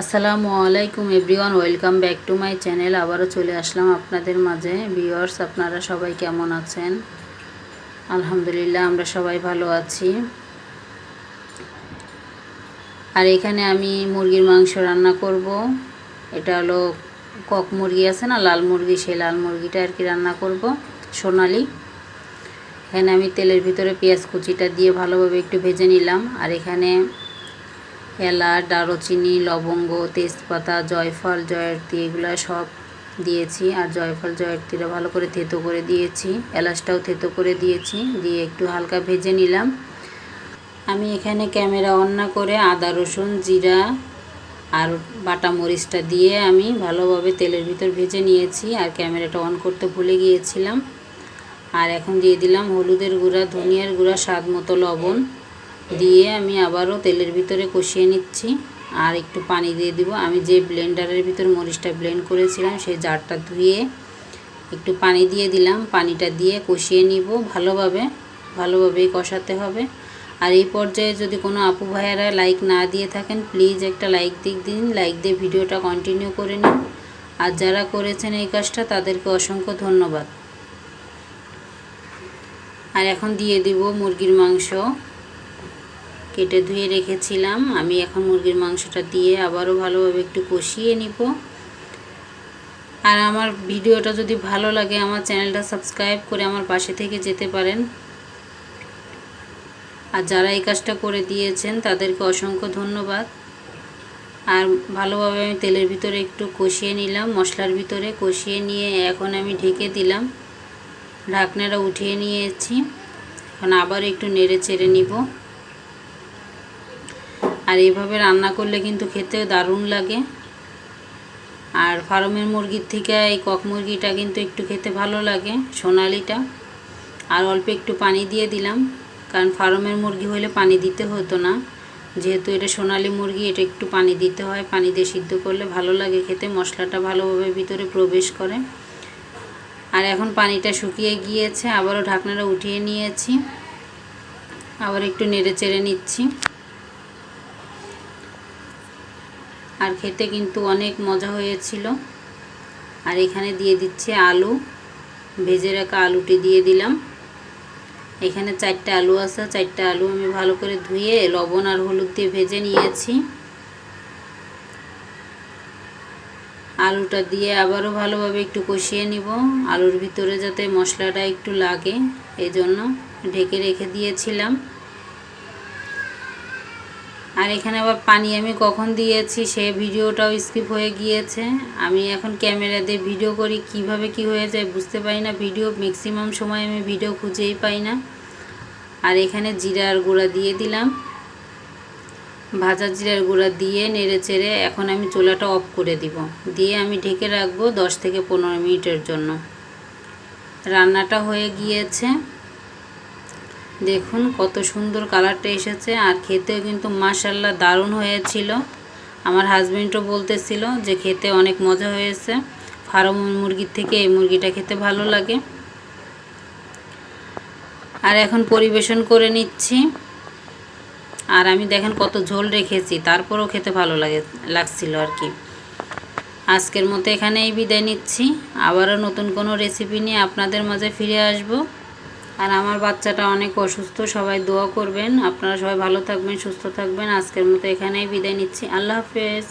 আসসালামু আলাইকুম everyone, welcome back to my channel. আবারও চলে আসলাম আপনাদের মাঝে। ভিউয়ার্স, আপনারা সবাই কেমন আছেন? আলহামদুলিল্লাহ, আমরা সবাই ভালো আছি। আর এখানে আমি মুরগির মাংস রান্না করব। এটা হলো কক মুরগি আছে না, লাল মুরগি, সেই লাল মুরগিটা আর কি রান্না করব, সোনালি। এখানে আমি তেলের ভিতরে পেঁয়াজ কুচিটা দিয়ে ভালোভাবে একটু ভেজে নিলাম। আর এখানে এলাচ দারুচিনি, লবঙ্গ, তেজপাতা, জয়ফল জয়ত্রী এগুলো সব দিয়েছি। আর জয়ফল জয়ত্রীটা ভালো করে থেতো করে দিয়েছি। এলাচটাও থেতো করে দিয়েছি। দিয়ে একটু হালকা ভেজে নিলাম। আমি এখানে ক্যামেরা অন না করে আদা, রসুন, জিরা আর বাটা মরিচটা দিয়ে আমি ভালোভাবে তেলের ভিতর ভেজে নিয়েছি। আর ক্যামেরাটা অন করতে ভুলে গিয়েছিলাম। আর এখন দিয়ে দিলাম হলুদের গুঁড়া, ধনিয়ার গুঁড়া, স্বাদ মতো লবণ। দিয়ে আমি আবারও তেলের ভিতরে কষিয়ে নিচ্ছি আর একটু পানি দিয়ে দিব। আমি যে ব্লেন্ডারের ভিতর মরিচটা ব্লেন্ড করেছিলাম, সেই জারটা ধুয়ে একটু পানি দিয়ে দিলাম। পানিটা দিয়ে কষিয়ে নিব ভালোভাবে, ভালোভাবেই কষাতে হবে। আর এই পর্যায়ে যদি কোনো আপু ভাইয়ারা লাইক না দিয়ে থাকেন, প্লিজ একটা লাইক দিক দিন, লাইক দিয়ে ভিডিওটা কন্টিনিউ করে নিন। আর যারা করেছেন এই কাজটা, তাদেরকে অসংখ্য ধন্যবাদ। আর এখন দিয়ে দিব মুরগির মাংস। কেটে ধুয়ে রেখেছিলাম। আমি এখন মুরগির মাংসটা দিয়ে আবারও ভালোভাবে একটু কষিয়ে নিব। আর আমার ভিডিওটা যদি ভালো লাগে, আমার চ্যানেলটা সাবস্ক্রাইব করে আমার পাশে থেকে যেতে পারেন। আর যারা এই কাজটা করে দিয়েছেন, তাদেরকে অসংখ্য ধন্যবাদ। আর ভালোভাবে আমি তেলের ভিতরে একটু কষিয়ে নিলাম, মশলার ভিতরে কষিয়ে নিয়ে এখন আমি ঢেকে দিলাম। ঢাকনাটা উঠিয়ে নিয়েছি। এখন আবার একটু নেড়ে চেড়ে নিব। আর এইভাবে রান্না করলে কিন্তু খেতেও দারুণ লাগে। আর ফার্মের মুরগির থেকে এই কক মুরগিটা কিন্তু একটু খেতে ভালো লাগে, সোনালিটা। আর অল্প একটু পানি দিয়ে দিলাম, কারণ ফার্মের মুরগি হলে পানি দিতে হতো না। যেহেতু এটা সোনালি মুরগি, এটা একটু পানি দিতে হয়, পানি দিয়ে সিদ্ধ করলে ভালো লাগে খেতে, মশলাটা ভালোভাবে ভিতরে প্রবেশ করে। আর এখন পানিটা শুকিয়ে গিয়েছে, আবারও ঢাকনাটা উঠিয়ে নিয়েছি। আবার একটু নেড়ে চেড়ে নিচ্ছি। আর খেতে কিন্তু অনেক মজা হয়েছিল। আর এখানে দিয়ে দিচ্ছে আলু। ভেজে রাখা আলুটি দিয়ে দিলাম। এখানে চারটা আলু আছে। চারটা আলু আমি ভালো করে ধুয়ে লবণ আর হলুদ দিয়ে ভেজে নিয়েছি। আলুটা দিয়ে আবারও ভালোভাবে একটু কষিয়ে নিব। আলুর ভিতরে যাতে মশলাটা একটু লাগে এই জন্য ঢেকে রেখে দিয়েছিলাম। আর এখানে আবার পানি আমি কখন দিয়েছি সে ভিডিওটাও স্কিপ হয়ে গিয়েছে। আমি এখন ক্যামেরা দিয়ে ভিডিও করি, কীভাবে কি হয়ে যায় বুঝতে পারি না। ভিডিও ম্যাক্সিমাম সময় আমি ভিডিও খুঁজেই পাই না। আর এখানে জিরার গুঁড়া দিয়ে দিলাম। ভাজা জিরার গুঁড়া দিয়ে নেড়ে চেড়ে এখন আমি চুলাটা অফ করে দিব। দিয়ে আমি ঢেকে রাখব দশ থেকে পনেরো মিনিটের জন্য। রান্নাটা হয়ে গিয়েছে। দেখুন, কত সুন্দর কালারটা এসেছে। আর খেতেও কিন্তু মাশাল্লাহ দারুণ হয়েছিল। আমার হাজব্যান্ডও বলতেছিল যে, খেতে অনেক মজা হয়েছে। ফার্ম মুরগির থেকে এই মুরগিটা খেতে ভালো লাগে। আর এখন পরিবেশন করে নিচ্ছি। আর আমি দেখেন কত ঝোল রেখেছি, তারপরেও খেতে ভালো লাগে, লাগছিল আর কি। আজকের মতো এখানেই বিদায় নিচ্ছি। আবারও নতুন কোনো রেসিপি নিয়ে আপনাদের মাঝে ফিরে আসব। আর আমার বাচ্চাটা অনেক অসুস্থ, সবাই দোয়া করবেন। আপনারা সবাই ভালো থাকবেন, সুস্থ থাকবেন। আজকের মতো এখানেই বিদায় নিচ্ছি। আল্লাহ হাফেজ।